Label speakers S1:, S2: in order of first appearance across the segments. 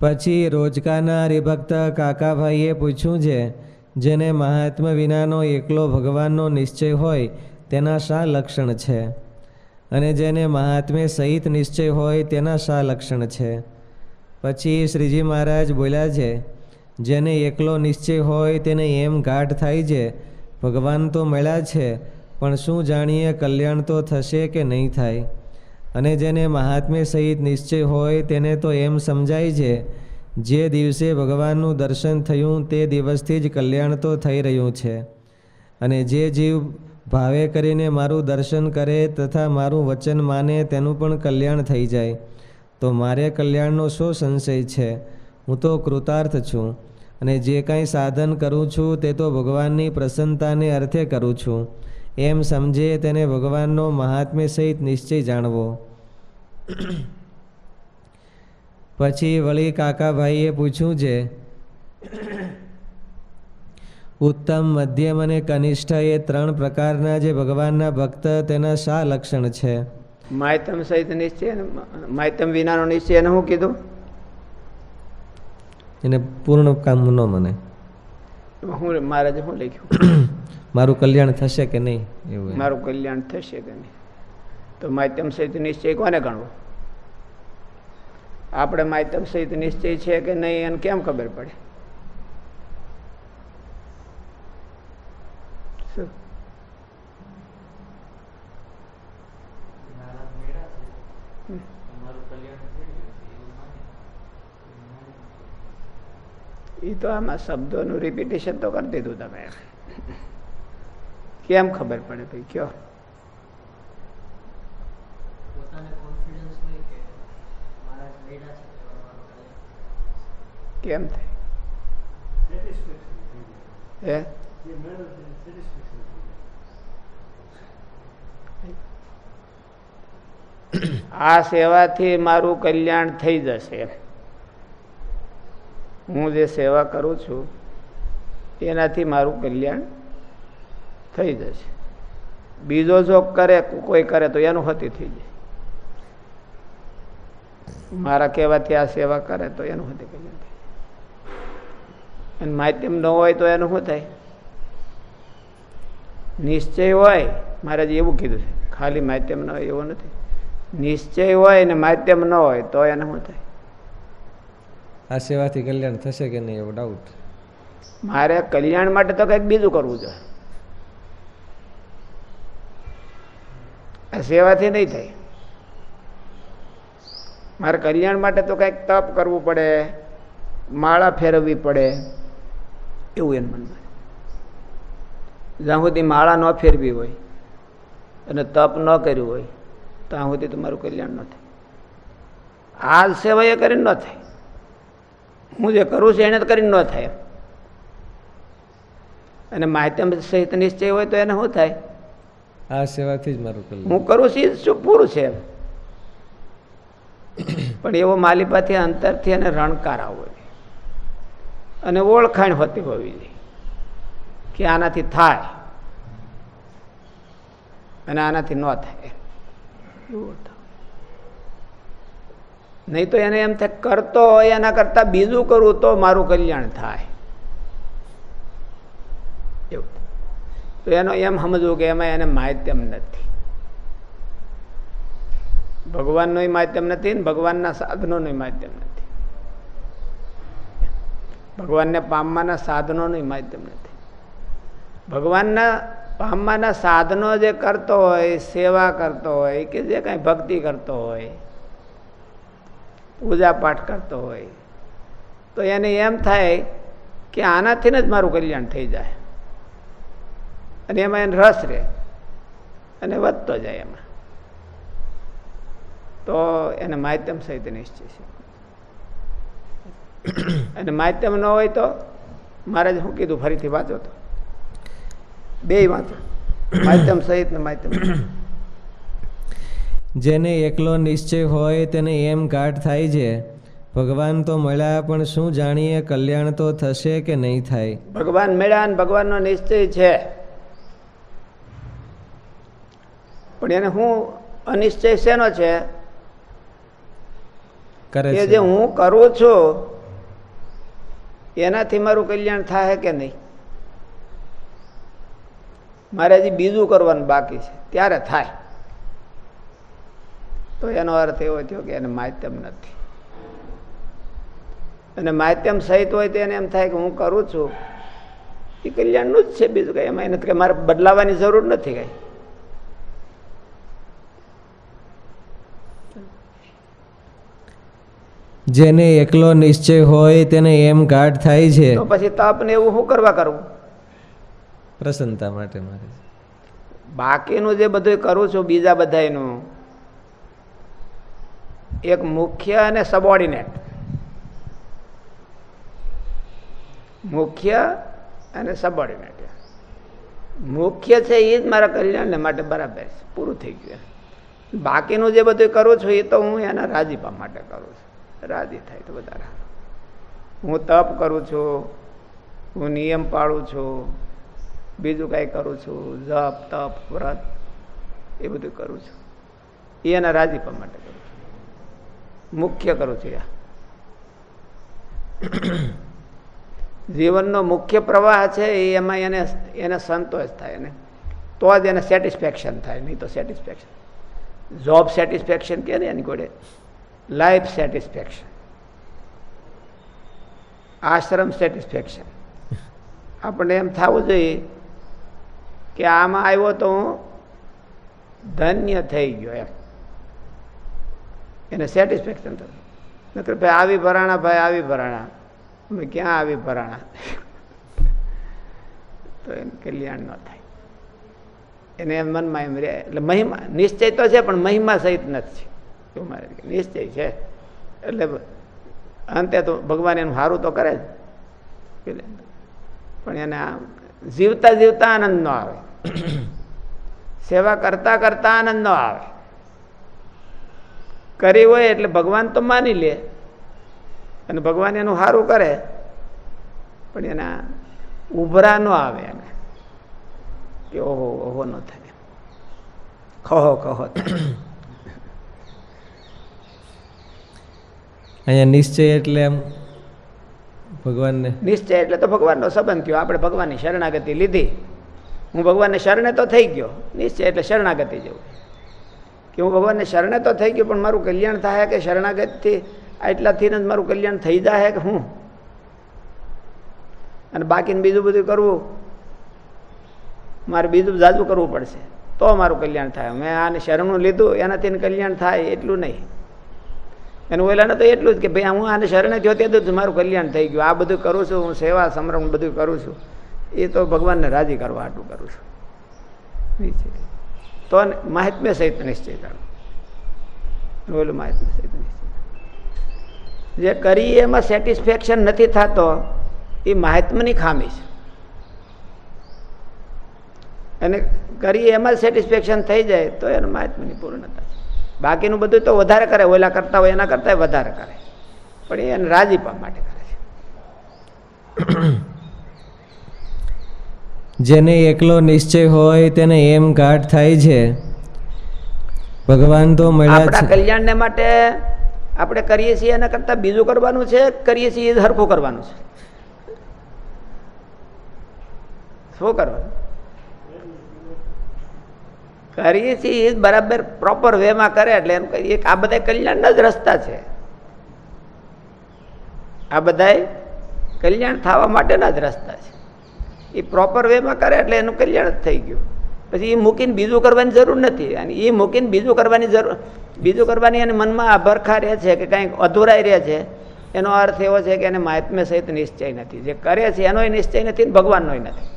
S1: પછી રોજકાના હરિભક્ત કાકાભાઈએ પૂછ્યું છે, જેને મહાત્મા વિનાનો એકલો ભગવાનનો નિશ્ચય હોય, તેના શા લક્ષણ છે? અને જેને મહાત્મે સહિત નિશ્ચય હોય, તેના શા લક્ષણ છે? પછી શ્રીજી મહારાજ બોલ્યા છે, જેને એકલો નિશ્ચય હોય, તેને એમ ગાઢ થાય છે, ભગવાન તો મળ્યા છે, પણ શું જાણીએ કલ્યાણ તો થશે કે નહીં થાય? અને જેને મહાત્મ્ય સહિત નિશ્ચય હોય તેને તો એમ સમજાય છે, જે દિવસે ભગવાનનું દર્શન થયું તે દિવસથી જ કલ્યાણ તો થઈ રહ્યું છે. અને જે જીવ ભાવે કરીને મારું દર્શન કરે તથા મારું વચન માને તેનું પણ કલ્યાણ થઈ જાય. તો મારે કલ્યાણનો શો સંશય છે? હું તો કૃતાર્થ છું. અને જે કાંઈ સાધન કરું છું તે તો ભગવાનની પ્રસન્નતાને અર્થે કરું છું. એમ સમજે તેને ભગવાનનો મહાત્મ્ય સહિત નિશ્ચય જાણવો. પછી વળી કાકાભાઈએ પૂછ્યું છે ઉત્તમ મધ્યમ અને કનિષ્ઠ એ ત્રણ પ્રકારના જે ભગવાનના ભક્ત તેના શા લક્ષણ છે?
S2: માયતમ સહિત નિશ્ચય માયતમ વિનાનો નિશ્ચય એને શું કીધું?
S1: એને પૂર્ણ કામ ન મને.
S2: હું મહારાજે શું લખ્યું?
S1: મારું કલ્યાણ થશે કે નહીં? એવું
S2: મારું કલ્યાણ થશે કે નહીં? તો માધ્યમ સહિત નિશ્ચય કોને ગણવો? આપણે માધ્યમ સહિત નિશ્ચય છે કે નહીં એને કેમ ખબર પડે? એ તો આમાં શબ્દોનું રિપીટેશન તો કરી દીધું તમે. કેમ ખબર પડે ભાઈ કયો? કેમ થાય? હે? આ સેવાથી મારું કલ્યાણ થઈ જશે. હું જે સેવા કરું છું એનાથી મારું કલ્યાણ થઈ જશે. બીજો જો કરે કોઈ કરે તો એનું હતી થઈ જાય. મારા કહેવાથી આ સેવા કરે તો એનું હતી કલ્યાણ અને માધ્યમ ન હોય તો એનું શું થાય? નિશ્ચય હોય મહારાજે એવું કીધું છે. ખાલી માધ્યમ ન હોય એવું નથી. નિશ્ચય હોય ને માધ્યમ ન હોય તો એને શું થાય?
S1: આ સેવાથી કલ્યાણ થશે કે નહીં એવો ડાઉટ
S2: મારે કલ્યાણ માટે તો કંઈક બીજું કરવું જોઈએ. આ સેવાથી નહીં થાય. મારે કલ્યાણ માટે તો કંઈક તપ કરવું પડે, માળા ફેરવવી પડે, એવું એમ મનમાં. જ્યાં સુધી માળા ન ફેરવી હોય અને તપ ન કર્યું હોય, ત્યાં સુધી તમારું કલ્યાણ ન થાય. આ સેવા એ કરીને ન થાય. હું જે કરું છું એને કરીને ન થાય. અને માધ્યમ સહિત નિશ્ચય હોય તો એને શું થાય?
S1: આ સેવાથી જ મારું કલ્યાણ.
S2: હું કરું છું એ શું પૂરું છે પણ એવો માલિપાથી અંતરથી એને રણકાર આવવો અને ઓળખાણ હોતી હોવી જોઈએ કે આનાથી થાય અને આનાથી ન થાય. એવું નહીં તો એને એમ થાય કરતો હોય એના કરતાં બીજું કરવું તો મારું કલ્યાણ થાય એવું તો એનો એમ સમજવું કે એમાં એને માધ્યમ નથી. ભગવાનનું માધ્યમ નથી ને ભગવાનના સાધનોનું માધ્યમ નથી. ભગવાનને પામવાના સાધનોનું માધ્યમ નથી. ભગવાનના પામવાના સાધનો જે કરતો હોય, સેવા કરતો હોય કે જે કાંઈ ભક્તિ કરતો હોય, પૂજા પાઠ કરતો હોય, તો એને એમ થાય કે આનાથી જ મારું કલ્યાણ થઈ જાય. અને એમાં એને રસ રહે. અને વધતો જાય એમાં. તો એને માધ્યમ સહિત નિશ્ચય છે. અને માધ્યમ ન હોય તો મહારાજ શું કીધું? ફરીથી વાંચો તો. બે વાંચો. માધ્યમ સહિત ને માધ્યમ
S1: જેને એકલો નિશ્ચય હોય તેને એમ ગાઢ થાય છે. ભગવાન તો મળ્યા પણ શું જાણીએ કલ્યાણ તો થશે કે નહીં થાય?
S2: ભગવાન મેળા અને ભગવાનનો નિશ્ચય છે. પણ એને હું અનિશ્ચય શેનો છે?
S1: કે
S2: જે હું કરું છું એનાથી મારું કલ્યાણ થાય કે નહીં? મારે હજી બીજું કરવાનું બાકી છે. ત્યારે થાય. તો એનો અર્થ એવો થયો કે એને માધ્યમ નથી. અને માધ્યમ સહિત હોય તો એને એમ થાય કે હું કરું છું. એ કલ્યાણનું જ છે બીજું કંઈ. એમાં નથી કે મારે બદલાવાની જરૂર નથી કઈ.
S1: જેને એકલો નિશ્ચય હોય તેને એમ ગાઢ થાય છે.
S2: તો પછી તપ ને એવું શું કરવા કરવું
S1: પ્રસન્નતા માટે મારે.
S2: બાકીનું જે બધું કરું છું બીજા બધાનું એક મુખ્ય અને સબોર્ડિનેટ મુખ્ય અને સબોર્ડિનેટ મુખ્ય છે એ જ મારા કલ્યાણને માટે બરાબર છે પૂરું થઈ ગયું બાકીનું જે બધું કરું છું એ તો હું એના રાજીપા માટે કરું છું. રાજી થાય તો વધારે હું તપ કરું છું, હું નિયમ પાળું છું, બીજું કાંઈ કરું છું, જપ, તપ, વ્રત, એ બધું કરું છું. એ એના રાજીપા માટે કરું છું. મુખ્ય કરું છું આ જીવનનો મુખ્ય પ્રવાહ છે એ એમાં એને એને સંતોષ થાય એને તો જ એને સેટિસ્ફેક્શન થાય, નહીં તો સેટિસ્ફેક્શન. જોબ સેટિસ્ફેક્શન કે ને એની જોડે. લાઈફ સેટિસ્ફેક્શન આશ્રમ સેટિસ્ફેક્શન આપણને એમ થવું જોઈએ કે આમાં આવ્યો તો હું ધન્ય થઈ ગયો એમ. એને સેટિસ્ફેક્શન થતું. નકર ભાઈ આવી ભરાણા ભાઈ આવી ભરાણા. અમે ક્યાં આવી ભરાણા? તો એમ કલ્યાણ ન થાય. એને એમ મનમાં એમ રહે. એટલે મહિમા, નિશ્ચય તો છે, પણ મહિમા સહિત નથી. એવું મારે નિશ્ચય છે. એટલે અંતે તો ભગવાન એનું સારું તો કરે જ. પણ એને જીવતા જીવતા આનંદ ન આવે. સેવા કરતા કરતા આનંદ ન આવે. કરી હોય એટલે ભગવાન તો માની લે. અને ભગવાન એનું સારું કરે. પણ એના ઉભરા ન આવે એને. કે ઓહો ઓહો ન થાય. ખહો ખહો થાય.
S1: અહીંયા નિશ્ચય એટલે એમ ભગવાનને?
S2: નિશ્ચય એટલે તો ભગવાનનો સંબંધ થયો. આપણે ભગવાનની શરણાગતિ લીધી. હું ભગવાનને શરણે તો થઈ ગયો. નિશ્ચય એટલે શરણાગતિ જેવું. કે હું ભગવાનને શરણે તો થઈ ગયો, પણ મારું કલ્યાણ થાય કે શરણાગતિથી આટલાથી જ મારું કલ્યાણ થઈ જાય કે હું? અને બાકીને બીજું બધું કરવું? મારે બીજું જાજુ કરવું પડશે. તો મારું કલ્યાણ થાય. મેં આને શરણું લીધું. એનાથી કલ્યાણ થાય એટલું નહીં. એનું ઓલાને તો એટલું જ કે ભાઈ હું આને શરણે થયો તે જ મારું કલ્યાણ થઈ ગયું. આ બધું કરું છું, હું સેવા સમરણ બધું કરું છું. એ તો ભગવાનને રાજી કરવા આટલું કરું છું. તો માહિત્મ્ય સહિત નિશ્ચય કરો ઓલું માહિતમ્ય સહિત નિશ્ચય જે કરી એમાં સેટિસ્ફેક્શન નથી થતો, એ મહાત્માની ખામી છે. અને કરી એમાં સેટિસ્ફેક્શન થઈ જાય, તો એનું મહાત્માની પૂર્ણતા. બાકીનું બધું તો વધારે કરે ઓલા કરતા હોય એના કરતા વધારે કરે. પણ એને રાજીપા માટે કરે છે.
S1: જેને એકલો નિશ્ચય હોય તેને એમ ગાઢ થાય છે. ભગવાન તો મળ્યા
S2: આપણા કલ્યાણને માટે આપણે કરીએ છીએ એના કરતાં બીજું કરવાનું છે કરીએ છીએ એ હરખું કરવાનું છે. શું કરવાનું? કરીએ છીએ એ બરાબર પ્રોપર વેમાં કરે એટલે એમ કહીએ આ બધા કલ્યાણના જ રસ્તા છે. આ બધાય કલ્યાણ થવા માટેના જ રસ્તા છે. એ પ્રોપર વેમાં કરે એટલે એનું કલ્યાણ જ થઈ ગયું. પછી એ મૂકીને બીજું કરવાની જરૂર નથી. અને એ મૂકીને બીજું કરવાની જરૂર, બીજું કરવાની એને મનમાં આ ભરખા રહે છે કે કંઈક અધૂરાઈ રહે છે. એનો અર્થ એવો છે કે એને મહાત્મ્ય સહિત નિશ્ચય નથી. જે કરે છે એનોય નિશ્ચય નથી ને ભગવાનનોય નથી.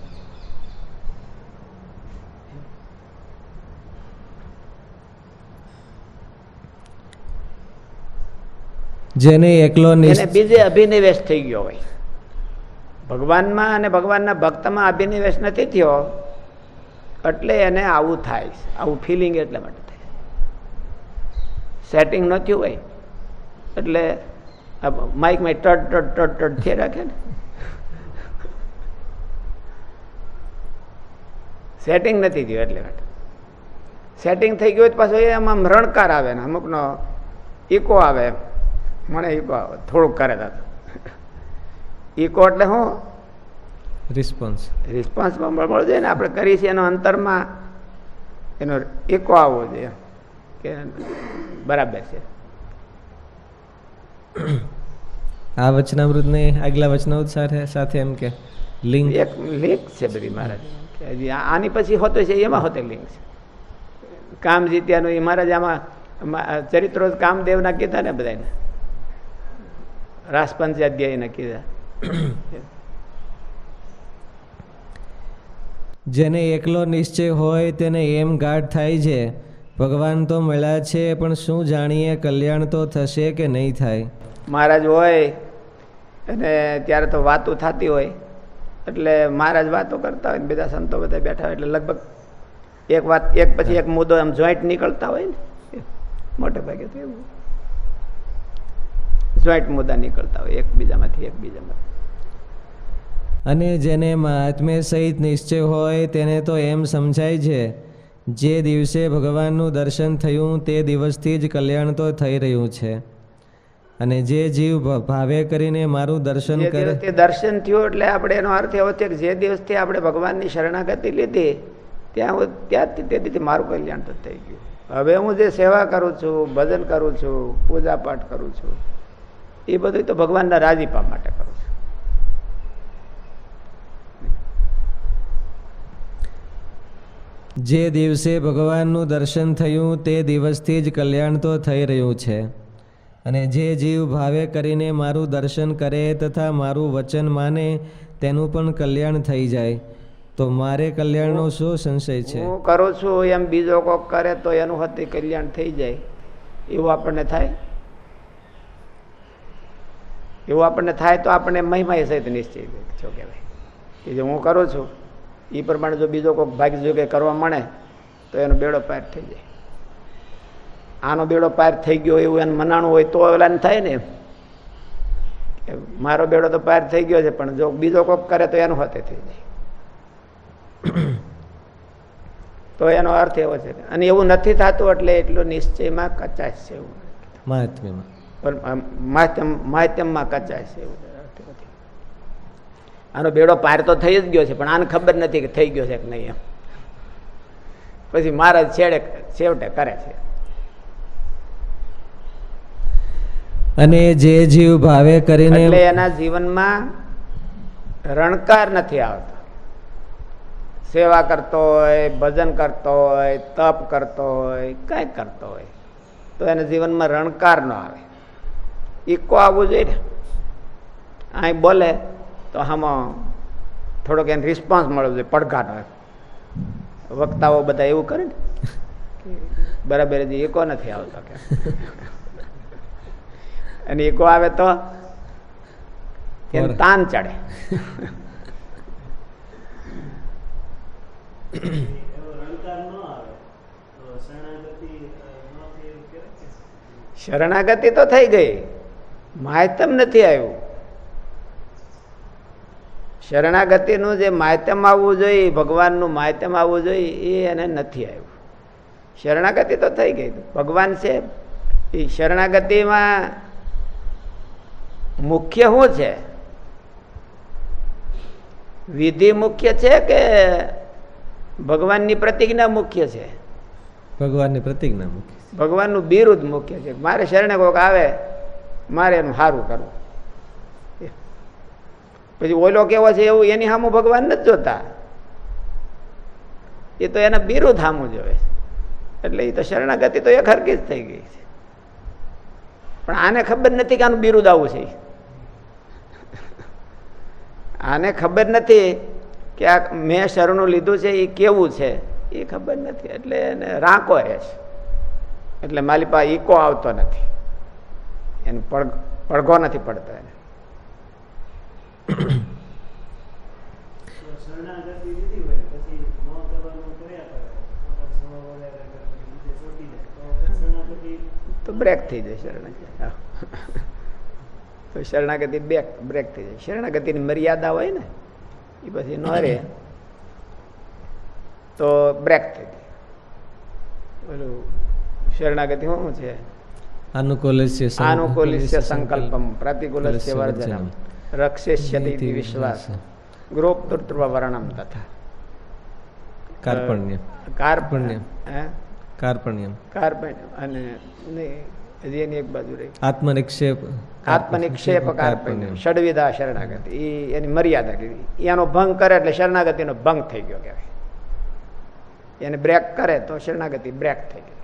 S1: જેને એકલો
S2: બીજે અભિનિવેશ થઈ ગયો હોય. ભગવાનમાં અને ભગવાનના ભક્તમાં અભિનિવેશ નથી થયો, એટલે એને આવું થાય આવું ફિલિંગ એટલા માટે થાય સેટિંગ ન થયું હોય, એટલે માઇકમાં ટટ ટટ ટટ ટટ થઈ રાખે ને. સેટિંગ નથી થયું એટલે માટે. સેટિંગ થઈ ગયું હોય તો પાછું એમાં રણકાર આવે ને, અમુકનો ઇકો આવે. એમ મને ઈકો થોડુંક કરે દાદા. ઈકો એટલે શું
S1: રિસ્પોન્સ
S2: રિસ્પોન્સમાં મળવો જોઈએ ને આપણે કરીએ છીએ એનો અંતરમાં એનો ઇકો આવવો જોઈએ કે બરાબર છે.
S1: આ વચનામૃતને આગલા વચનામૃત સાથે સાથે એમ કે લિંક.
S2: એક લિંક છે બધી મહારાજ. આની પછી હોતો છે એમાં હોતે લિંક છે. કામ જીત્યાનું એ મહારાજ આમાં આમાં ચરિત્રો કામદેવના કીધા ને બધાને રાસ નક્કી કીધા.
S1: જેને એકલો નિશ્ચય હોય તેને એમ ગાઢ થાય છે ભગવાન તો મળ્યા છે પણ શું જાણીએ કલ્યાણ તો થશે કે નહીં થાય?
S2: મહારાજ હોય અને ત્યારે તો વાતો થતી હોય એટલે મહારાજ વાતો કરતા હોય બધા સંતો બધા બેઠા હોય એટલે લગભગ એક વાત એક પછી એક મુદ્દો આમ જોઈન્ટ નીકળતા હોય ને. મોટે ભાગે તો એવું. જોઈન્ટ મુદ્દા નીકળતા હોય એકબીજામાંથી એકબીજામાં.
S1: અને જેને મહાત્મ્ય સહિત નિશ્ચય હોય તેને તો એમ સમજાય છે જે દિવસે ભગવાનનું દર્શન થયું તે દિવસથી જ કલ્યાણ તો થઈ રહ્યું છે. અને જે જીવ ભાવે કરીને મારું દર્શન કરે
S2: તે દર્શન થયું એટલે આપણે એનો અર્થ એવો છે કે જે દિવસથી આપણે ભગવાનની શરણાગતિ લીધી ત્યાં ત્યાંથી તેથી મારું કલ્યાણ તો થઈ ગયું. હવે હું જે સેવા કરું છું ભજન કરું છું પૂજા પાઠ કરું છું એ બધું તો ભગવાનના રાજીપા માટે કરું છું.
S1: જે દિવસે ભગવાનનું દર્શન થયું તે દિવસથી જ કલ્યાણ તો થઈ રહ્યું છે. અને જે જીવ ભાવે કરીને મારું દર્શન કરે તથા મારું વચન માને તેનું પણ કલ્યાણ થઈ જાય. તો મારે કલ્યાણનો શું સંશય છે?
S2: હું કરું છું એમ બીજો કોક કરે તો એનું હતી કલ્યાણ થઈ જાય. એવું આપણને થાય? એવું આપણને થાય તો આપણને મહિમા સહિત નિશ્ચય છો કહેવાય. કે જે હું કરું છું એ પ્રમાણે જો બીજો કોઈક ભાગ્ય જો કંઈ કરવા મળે, તો એનો બેડો પાર થઈ જાય. આનો બેડો પાર થઈ ગયો એવું એને મનાણું હોય તો એલાને થાય ને મારો બેડો તો પાર થઈ ગયો છે, પણ જો બીજો કોક કરે તો એનું હતે થઈ જાય. તો એનો અર્થ એવો છે. અને એવું નથી થતું એટલે એટલો નિશ્ચયમાં કચાશ છે એવું
S1: મહાત્મ્યમાં.
S2: પણ માધ્યમ માધ્યમમાં કચાય છે. આનો બેડો પાર તો થઈ જ ગયો છે પણ આને ખબર નથી કે થઈ ગયો છે કે નહીં એમ. પછી મહારાજ છેડે છેવટે કરે છે.
S1: અને જે જીવ ભાવે કરીને
S2: એટલે એના જીવનમાં રણકાર નથી આવતો. સેવા કરતો હોય ભજન કરતો હોય તપ કરતો હોય કાંઈ કરતો હોય તો એના જીવનમાં રણકાર ન આવે. ઈકો આવવું જોઈએ ને. અહીં બોલે તો આમાં થોડોક એને રિસ્પોન્સ મળવો જોઈએ પડઘાનો. વક્તાઓ બધા એવું કરે ને. બરાબર હજી ઈકો નથી આવતો કે. અને ઈકો આવે તો એને તાન ચડે. શરણાગતિ તો થઈ ગઈ. માયતમ નથી આવ્યું. શરણાગતિનું જે માયતમ આવવું જોઈએ ભગવાનનું માયતમ આવવું જોઈએ એ એને નથી આવ્યું. શરણાગતિ તો થઈ ગઈ. ભગવાન છે. એ શરણાગતિમાં મુખ્ય શું છે? વિધિ મુખ્ય છે કે ભગવાનની પ્રતિજ્ઞા મુખ્ય છે?
S1: ભગવાનની પ્રતિજ્ઞા મુખ્ય
S2: ભગવાનનું બિરુદ મુખ્ય છે. મારે શરણે કોઈક આવે મારે એનું સારું કરવું. પછી ઓલો કેવો છે એવું એની સામું ભગવાન નથી જોતા. એ તો એના બિરુદ સામું જોવે એટલે એ તો શરણાગતિ તો એક હરકી જ થઈ ગઈ છે. પણ આને ખબર નથી કે આનું બિરુદ આવું છે. આને ખબર નથી કે આ મેં શરણું લીધું છે એ કેવું છે? એ ખબર નથી. એટલે એને રાંકો હે છે. એટલે માલિપા ઈકો આવતો નથી. એને પડ પડઘો નથી પડતો એને.
S3: તો
S2: બ્રેક થઈ જાય શરણાગતિ. તો શરણાગતિ બેક બ્રેક થઈ જાય. શરણાગતિની મર્યાદા હોય ને એ પછી ન રહે. તો બ્રેક થઈ જાય. ઓલું શરણાગતિ શું છે? સંકલ્પમ પ્રતિકૂલસ્ય
S1: વર્જનમ.
S2: વર્જનમ રક્ષિષ્યતિ ઇતિ વિશ્વાસ ગૃહોક્તૃત્વ વર્ણમ તથા
S1: કાર્પણ્ય
S2: કાર્પણ્ય
S1: કાર્પણ્યમ
S2: કાર્પણ્ય અને હજી એની એક બાજુ રહી
S1: આત્મનિક્ષેપ
S2: આત્મનિક્ષેપ કાર્પણ્ય ષડવિધા શરણાગતિ એ એની મર્યાદા કીધી એનો ભંગ કરે એટલે શરણાગતિનો ભંગ થઈ ગયો કહેવાય એને બ્રેક કરે તો શરણાગતિ બ્રેક થઈ ગઈ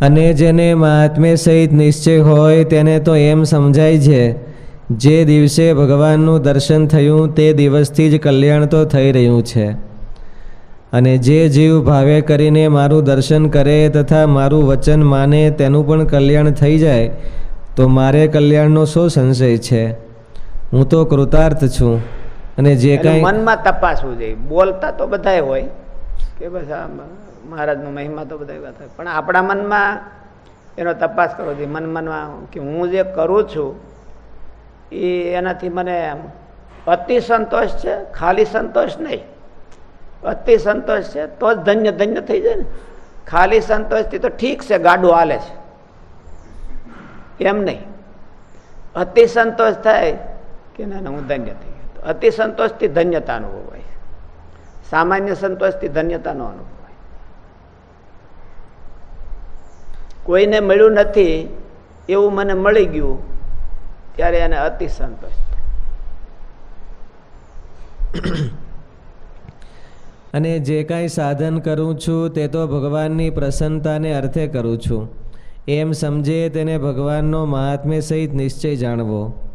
S1: અને જેને મહાત્મ્ય સહિત નિશ્ચય હોય તેને તો એમ સમજાય છે જે દિવસે ભગવાનનું દર્શન થયું તે દિવસથી જ કલ્યાણ તો થઈ રહ્યું છે. અને જે જીવ ભાવે કરીને મારું દર્શન કરે તથા મારું વચન માને તેનું પણ કલ્યાણ થઈ જાય તો મારે કલ્યાણનો શો સંશય છે? હું તો કૃતાર્થ છું. અને જે કાંઈ
S2: મનમાં તપાસવું જોઈએ. બોલતા તો બધાય હોય. કે બસ આ મહારાજનો મહિમા તો બધા એવા થાય પણ આપણા મનમાં એનો તપાસ કરવો જોઈએ મન મનમાં કે હું જે કરું છું, એ એનાથી મને અતિ સંતોષ છે, ખાલી સંતોષ નહીં. અતિ સંતોષ છે, તો જ ધન્ય ધન્ય થઈ જાય ને. ખાલી સંતોષથી તો ઠીક છે, ગાડું હાલે છે. એમ નહીં. અતિ સંતોષ થાય કે ના, હું ધન્ય થઈ ગયો. અતિ સંતોષથી ધન્યતા અનુભવાય. સામાન્ય સંતોષથી ધન્યતાનો અનુભવ કોઈને મળ્યું નથી, એવું મને મળી ગયું, ત્યારે એને અતિ સંતોષ
S1: અને જે કાંઈ સાધન કરું છું, તે તો ભગવાનની પ્રસન્નતાને અર્થે કરું છું. એમ સમજે તેને ભગવાનનો મહાત્મ્ય સહિત નિશ્ચય જાણવો.